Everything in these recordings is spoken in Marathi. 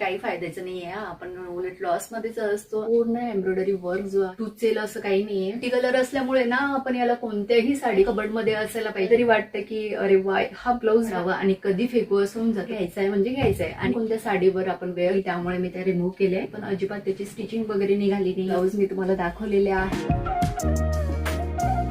काही फायद्याचं नाहीये हा. आपण उलट लॉस मध्येच असतो. पूर्ण एम्ब्रॉयडरी वर्क जो टूचेल असं काही नाहीये. टी कलर असल्यामुळे ना आपण याला कोणत्याही साडी कबडमध्ये असायला पाहिजे. तरी वाटतं की अरे वाय हा ब्लाऊज हवा आणि कधी फेकू असं होऊन जातं. घ्यायचा आहे म्हणजे घ्यायचा आहे आणि कोणत्या साडीवर आपण वेळ त्यामुळे मी त्या रिमूव्ह केले पण अजिबात त्याची स्टिचिंग वगैरे निघाली नाही. ब्लाऊज मी तुम्हाला दाखवलेले आहे.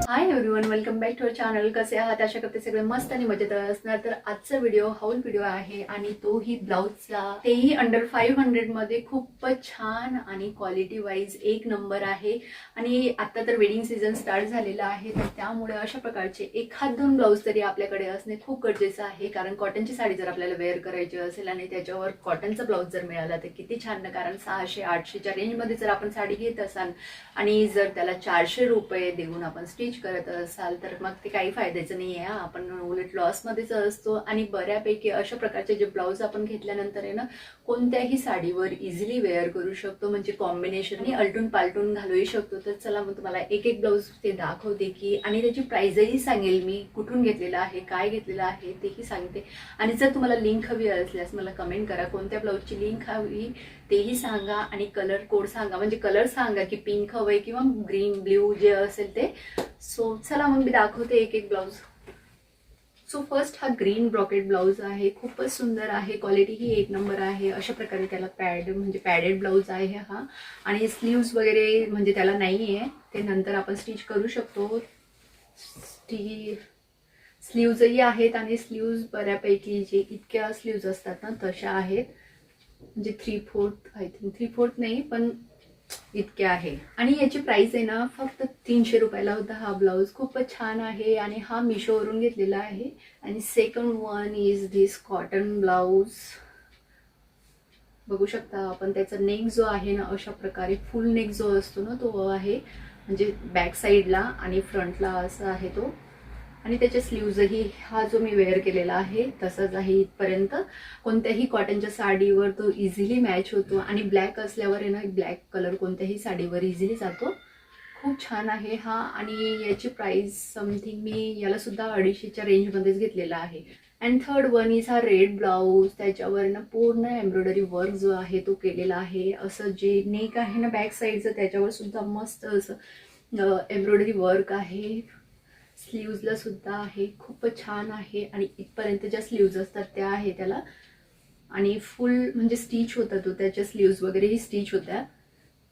Hi everyone welcome back to our channel कसे आहात? अशा करते सगळे मस्त आणि मजेत असणार. तर आजचा व्हिडिओ हाऊल व्हिडिओ आहे आणि तोही ब्लाऊजचा. तेही अंडर फाईव्ह हंड्रेडमध्ये खूपच छान आणि क्वालिटी वाईज एक नंबर आहे. आणि आता तर वेडिंग सीझन स्टार्ट झालेला आहे. तर त्यामुळे अशा प्रकारचे एखाद दोन ब्लाऊज तरी आपल्याकडे असणे खूप गरजेचं आहे. कारण कॉटनची साडी जर आपल्याला वेअर करायची असेल आणि त्याच्यावर कॉटनचा ब्लाऊज जर मिळाला तर किती छान ना. कारण सहाशे आठशेच्या रेंजमध्ये जर आपण साडी घेत असाल आणि जर त्याला चारशे रुपये देऊन आपण स्टिच करत असाल तर मग ते काही फायद्याचं नाही आहे आपण उलट लॉसमध्येच असतो. आणि बऱ्यापैकी अशा प्रकारचे जे ब्लाऊज आपण घेतल्यानंतर आहे ना कोणत्याही साडीवर इझिली वेअर करू शकतो. म्हणजे कॉम्बिनेशनने अलटून पालटून घालूही शकतो. तर चला मग तुम्हाला एक एक ब्लाऊज ते दाखवते की आणि त्याची प्राईजही सांगेल मी कुठून घेतलेलं आहे काय घेतलेलं आहे तेही सांगते. आणि जर तुम्हाला लिंक हवी असल्यास मला कमेंट करा. कोणत्या ब्लाऊजची लिंक हवी तेही सांगा आणि कलर कोड सांगा. म्हणजे कलर सांगा की पिंक हवंय किंवा ग्रीन ब्ल्यू जे असेल ते. सो चला मग मी दाखवते एक एक ब्लाऊज सो फर्स्ट हा ग्रीन ब्रॉकेट ब्लाऊज आहे. खूपच सुंदर आहे. क्वालिटी ही एक नंबर आहे. अशा प्रकारे त्याला पॅड म्हणजे पॅडेड ब्लाऊज आहे हा. आणि स्लीव्ज वगैरे म्हणजे त्याला नाही आहे ते नंतर आपण स्टिच करू शकतो. स्टी स्लीव्जही आहेत आणि स्लीव्ज बऱ्यापैकी जे इतक्या स्लीव्ज असतात ना तशा आहेत. म्हणजे three fourth I think three fourth नाही पण इतके आहे. आणि याची प्राइस आहे ना फक्त तीनशे रुपयाला होता हा ब्लाऊज खूपच छान आहे आणि हा मिशोवरून घेतलेला आहे. आणि second one is this cotton blouse बघू शकता आपण त्याचा नेक जो आहे ना अशा प्रकारे फुल नेक जो असतो ना तो आहे. म्हणजे बॅक साईडला आणि फ्रंटला असा आहे तो. आणि त्याचे स्लीव्जही हा जो मी वेअर केलेला आहे तसाच आहे इथपर्यंत. कोणत्याही कॉटनच्या साडीवर तो इझिली मॅच होतो आणि ब्लॅक असल्यावर आहे ना ब्लॅक कलर कोणत्याही साडीवर इझिली जातो. खूप छान आहे हा आणि याची प्राईस समथिंग मी याला सुद्धा अडीचशेच्या रेंजमध्येच घेतलेला आहे. अँड थर्ड वन इज हा रेड ब्लाऊज त्याच्यावर ना पूर्ण एम्ब्रॉयडरी वर्क जो आहे तो केलेला आहे. असं जे नेक आहे ना बॅक साईडचं त्याच्यावर सुद्धा मस्त असं एम्ब्रॉयडरी वर्क आहे. स्लीव्जला सुद्धा आहे. खूप छान आहे. आणि इथपर्यंत ज्या स्लीव्ज असतात त्या आहे त्याला. आणि फुल म्हणजे स्टिच होता तो. त्याच्या स्लीव्ज वगैरेही स्टिच होत्या.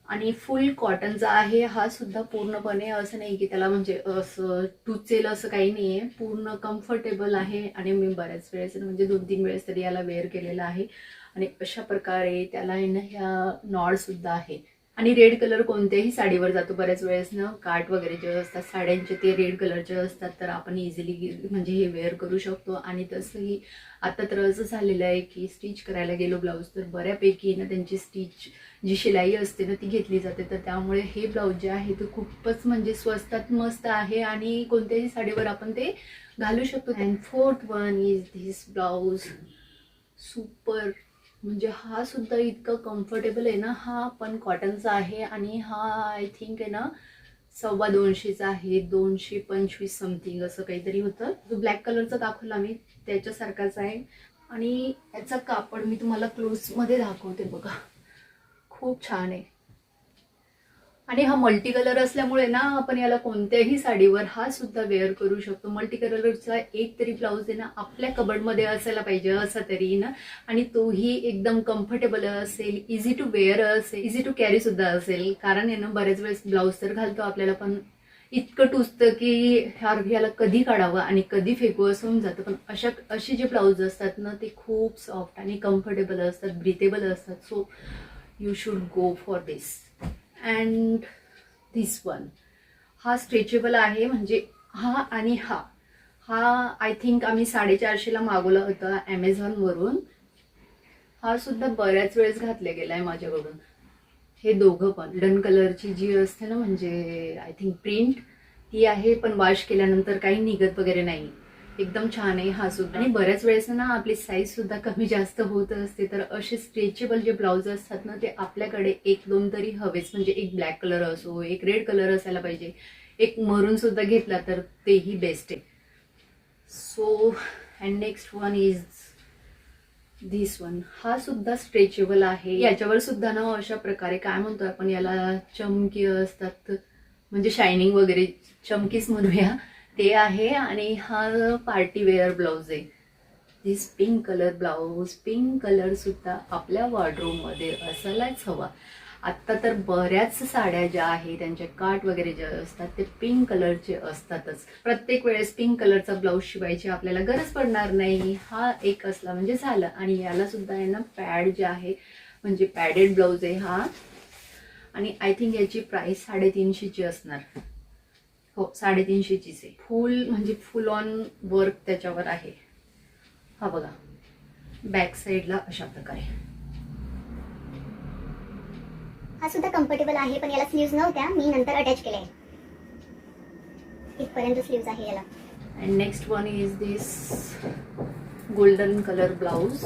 आणि फुल कॉटनचा आहे हा सुद्धा पूर्णपणे असं नाही की त्याला म्हणजे असं टुचेल असं काही नाही आहे पूर्ण कम्फर्टेबल आहे. आणि मी बऱ्याच वेळेस म्हणजे दोन तीन वेळेस तरी याला वेअर केलेला आहे. आणि अशा प्रकारे त्याला ना ह्या नॉडसुद्धा आहे. आणि रेड कलर कोणत्याही साडीवर जातो. बऱ्याच वेळेस ना काट वगैरे जे असतात साड्यांचे ते रेड कलरचे असतात तर आपण इझिली म्हणजे हे वेअर करू शकतो. आणि तसंही आता तर असं झालेलं आहे की स्टिच करायला गेलो ब्लाऊज तर बऱ्यापैकी ना त्यांची स्टिच जी शिलाई असते ना ती घेतली जाते. तर त्यामुळे हे ब्लाऊज जे आहे ते खूपच म्हणजे स्वस्तात मस्त आहे आणि कोणत्याही साडीवर आपण ते घालू शकतो. And fourth one is this blouse super म्हणजे हा सुद्धा इतका कम्फर्टेबल आहे ना हा पण कॉटनचा आहे आणि हा आय थिंक आहे ना सव्वा दोनशेचा आहे दोनशे पंचवीस समथिंग असं काहीतरी होतं. जो ब्लॅक कलरचा दाखवला मी त्याच्यासारखाच आहे. आणि याचा कापड मी तुम्हाला क्लोजमध्ये दाखवते बघा. खूप छान आहे. आणि हा मल्टी कलर असल्यामुळे ना आपण याला कोणत्याही साडीवर हा सुद्धा वेअर करू शकतो. मल्टी कलरचा एक तरी ब्लाऊज आहे ना आपल्या कबडमध्ये असायला पाहिजे असा तरी ना. आणि तोही एकदम कम्फर्टेबल असेल इझी टू वेअर असेल इझी टू कॅरी सुद्धा असेल. कारण यानं ना बऱ्याच वेळेस ब्लाऊज तर घालतो आपल्याला पण इतकं टुचतं की ह्यार ह्याला कधी काढावं आणि कधी फेकू असं होऊन जातं. पण अशा असे जे ब्लाऊज असतात ना ते खूप सॉफ्ट आणि कम्फर्टेबल असतात ब्रिथेबल असतात. So you should go for this and this one हा स्ट्रेचेबल आहे म्हणजे हा आणि हा. हा आय थिंक आम्ही साडेचारशेला मागवला होता ॲमेझॉनवरून हा सुद्धा बऱ्याच वेळेस घातल्या गेला आहे माझ्याकडून. हे दोघं पण. डन कलरची जी असते ना म्हणजे आय थिंक प्रिंट ती आहे पण वॉश केल्यानंतर काही निघत वगैरे नाही. एकदम छान आहे हा सुद्धा आणि बऱ्याच वेळेस ना आपली साईज सुद्धा कमी जास्त होत असते. तर असे स्ट्रेचेबल जे ब्लाऊज असतात ना ते आपल्याकडे एक दोन तरी हवेच म्हणजे एक ब्लॅक कलर असो एक रेड कलर असायला पाहिजे. एक मरून सुद्धा घेतला तर तेही बेस्ट आहे. So and next one is this one हा सुद्धा स्ट्रेचेबल आहे. याच्यावर सुद्धा ना अशा प्रकारे काय म्हणतो आपण याला चमकी असतात. म्हणजे शायनिंग वगैरे चमकीच म्हणूया. ते आहे आणि हा पार्टी वेअर ब्लाऊज आहे this pink colour blouse pink colour सुद्धा आपल्या वॉर्डरोबमध्ये असायलाच हवा. आत्ता तर बऱ्याच साड्या ज्या आहे त्यांचे काट वगैरे जे असतात ते पिंक कलरचे असतातच. प्रत्येक वेळेस पिंक कलरचा ब्लाऊज शिवायची आपल्याला गरज पडणार नाही हा एक असला म्हणजे झालं. आणि याला सुद्धा आहे ना पॅड जे आहे म्हणजे पॅडेड ब्लाऊज आहे हा. आणि आय थिंक याची प्राईस साडेतीनशेची असणार. हो साडेतीनशेचीच आहे. फुल म्हणजे फुल ऑन वर्क त्याच्यावर आहे. हा बघा. बॅक साईडला अशा प्रकारे. हा सुद्धा कम्फर्टेबल आहे पण याला स्लीव्ज नव्हत्या. मी नंतर अटॅच केले. इथपर्यंत स्लीव्ज आहे याला. And next one is this golden colour blouse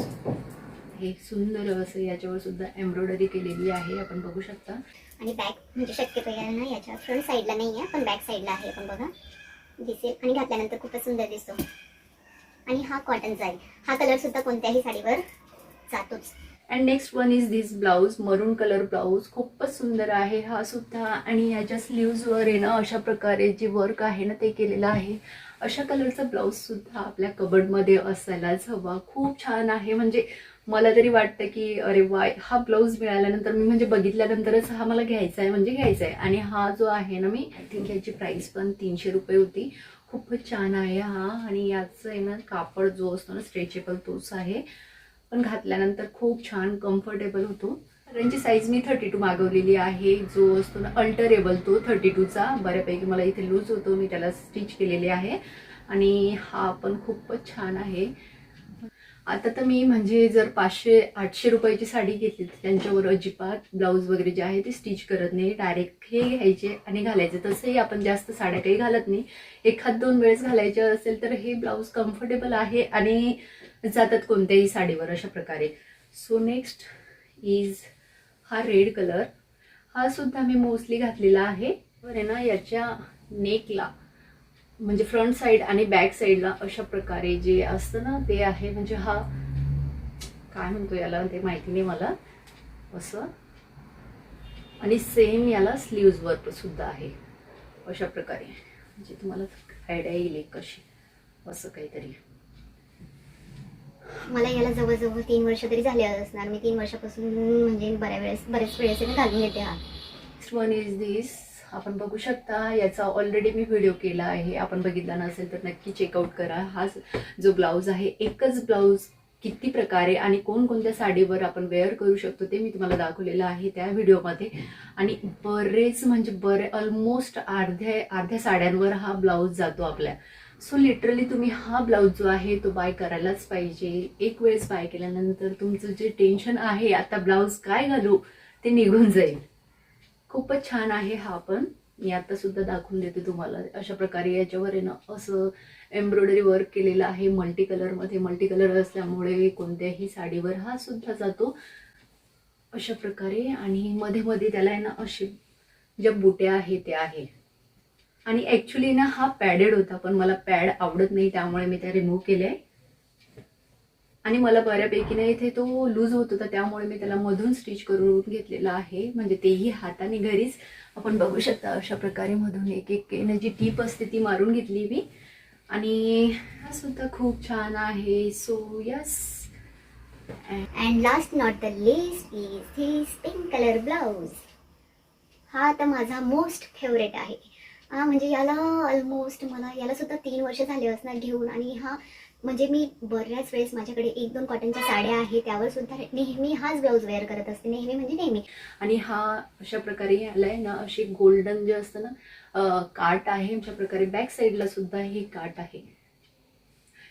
हे सुंदर असं याच्यावर सुद्धा एम्ब्रॉयडरी केलेली आहे. आपण बघू शकता. आणि बॅक म्हणजे शक्यतो ना याच्या फ्रंट साईडला नाही आहे पण बॅक साईडला आहे. पण बघा. दिसेल. आणि घातल्यानंतर खूपच सुंदर दिसतो. आणि हा कॉटनचा आहे हा कलर सुद्धा कोणत्याही साडीवर जातोच. And next one is this blouse maroon colour blouse खूपच सुंदर आहे. हा सुद्धा. आणि याच्या स्लीव्जवर आहे ना अशा प्रकारे जे वर्क आहे ना ते केलेलं आहे. अशा कलरचा ब्लाऊज सुद्धा आपल्या कबडमध्ये असायलाच हवा. खूप छान आहे. म्हणजे मला तरी वाटतं की अरे वाय हा ब्लाऊज मिळाल्यानंतर मी म्हणजे बघितल्यानंतरच हा मला घ्यायचा आहे म्हणजे घ्यायचा आहे आणि हा जो आहे ना मी आय थिंक याची प्राईस पण तीनशे रुपये होती. खूपच छान आहे हा. आणि याचं आहे ना कापड जो असतो ना स्ट्रेचेबल तोच आहे. पण घातल्यानंतर खूप छान कम्फर्टेबल होतो. त्यांची साईज मी थर्टी टू मागवलेली आहे. जो असतो ना अल्टरेबल तो थर्टी टूचा बऱ्यापैकी मला इथे लूज होतो. मी त्याला स्टिच केलेली आहे. आणि हा पण खूपच छान आहे. आता तर मी म्हणजे जर पाचशे आठशे रुपयाची साडी घेतली त्यांच्यावर अजिबात ब्लाऊज वगैरे जे आहे ते स्टिच करत नाही. डायरेक्ट हे घ्यायचे आणि घालायचे. तसंही आपण जास्त साड्या काही घालत नाही. एखाद दोन वेळेस घालायचे असेल तर हे ब्लाऊज कम्फर्टेबल आहे आणि जातात कोणत्याही साडीवर अशा प्रकारे. सो नेक्स्ट इज हा रेड कलर हा सुद्धा मी मोस्टली घातलेला आहे. बरं आहे ना याच्या नेकला म्हणजे फ्रंट साईड आणि बॅक साईडला अशा प्रकारे जे असतं ना ते आहे. म्हणजे हा काय म्हणतो याला? ते माहिती नाही मला. असं. आणि सेम याला स्लीव्जवर सुद्धा आहे. अशा प्रकारे. म्हणजे तुम्हाला आयडिया येईल एक कशी. असं काहीतरी. मला याला जवळजवळ तीन वर्ष तरी झाले असणार. मी तीन वर्षापासून म्हणजे बऱ्या वेळेस बऱ्याच वेळेस घालून येते हा. वन इज दिस आपण बघू शकता याचा ऑलरेडी मी व्हिडिओ केला आहे. आपण बघितला नसेल तर नक्की चेकआउट करा. हा जो ब्लाऊज आहे एकच ब्लाऊज किती प्रकारे आणि कोणकोणत्या साडीवर आपण वेअर करू शकतो ते मी तुम्हाला दाखवलेलं आहे त्या व्हिडिओमध्ये आणि बरेच म्हणजे बरे ऑलमोस्ट अर्ध्या अर्ध्या साड्यांवर हा ब्लाऊज जातो आपल्या. सो लिटरली तुम्ही हा ब्लाऊज जो आहे तो बाय करायलाच पाहिजे. एक वेळेस बाय केल्यानंतर तुमचं जे टेन्शन आहे आता ब्लाऊज काय घालू ते निघून जाईल. खूपच छान आहे हा पण. मी आता सुद्धा दाखवून देते तुम्हाला. अशा प्रकारे याच्यावर आहे ना असं एम्ब्रॉयडरी वर्क केलेलं आहे मल्टी कलरमध्ये मल्टी कलर असल्यामुळे कोणत्याही साडीवर हा सुद्धा जातो. अशा प्रकारे आणि मध्ये मध्ये त्याला आहे ना असे ज्या बुट्या आहे त्या आहे. आणि ॲक्च्युली ना हा पॅडेड होता पण मला पॅड आवडत नाही त्यामुळे मी त्या रिमूव्ह केले आणि मला बऱ्यापैकी ना इथे तो लूज होत होता त्यामुळे मी त्याला मधून स्टिच करून घेतलेला आहे. म्हणजे तेही हाताने घरीच. आपण बघू शकता अशा प्रकारे मधून एक एक जी टीप असते ती मारून घेतली मी. आणि हा सुद्धा खूप छान आहे. So yes and last not the least is his pink colour blouse हा आता माझा मोस्ट फेवरेट आहे. हा म्हणजे याला ऑलमोस्ट मला याला सुद्धा तीन वर्ष झाले असणार घेऊन. आणि हा म्हणजे मी बऱ्याच वेळेस माझ्याकडे एक दोन कॉटनच्या साड्या आहे त्यावर सुद्धा नेहमी हाच ब्लाऊज वेअर करत असते नेहमी म्हणजे नेहमी. आणि हा अशा प्रकारे आलाय ना अशी गोल्डन जे असतं ना काट आहे अशा प्रकारे बॅक साईडला सुद्धा ही काट आहे.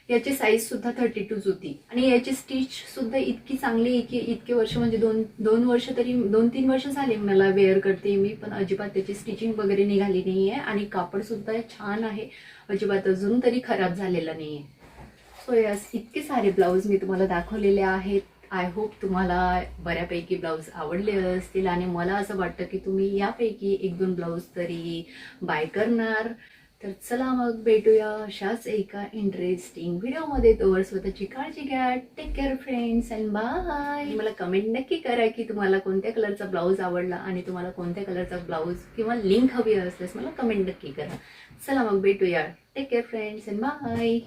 याची साईज सुद्धा थर्टी टूच होती. आणि याची स्टिच सुद्धा इतकी चांगली आहे की इतके वर्ष म्हणजे दोन दोन वर्ष तरी दोन तीन वर्ष झाले मला वेअर करते मी पण अजिबात त्याची स्टिचिंग वगैरे निघाली नाही आहे आणि कापड सुद्धा छान आहे. अजिबात अजून तरी खराब झालेला नाही आहे यास इतके सारे ब्लाऊज मी तुम्हाला दाखवलेले आहेत. आय होप तुम्हाला बऱ्यापैकी ब्लाऊज आवडले असतील आणि मला असं वाटतं की तुम्ही यापैकी एक दोन ब्लाऊज तरी बाय करणार. तर चला मग भेटूया अशाच एका इंटरेस्टिंग व्हिडिओमध्ये तोवर स्वतःची काळजी घ्या. Take care friends and bye मला कमेंट नक्की करा की तुम्हाला कोणत्या कलरचा ब्लाऊज आवडला आणि तुम्हाला कोणत्या कलरचा ब्लाऊज किंवा लिंक हवी असल्यास मला कमेंट नक्की करा. चला मग भेटूया. Take care friends and bye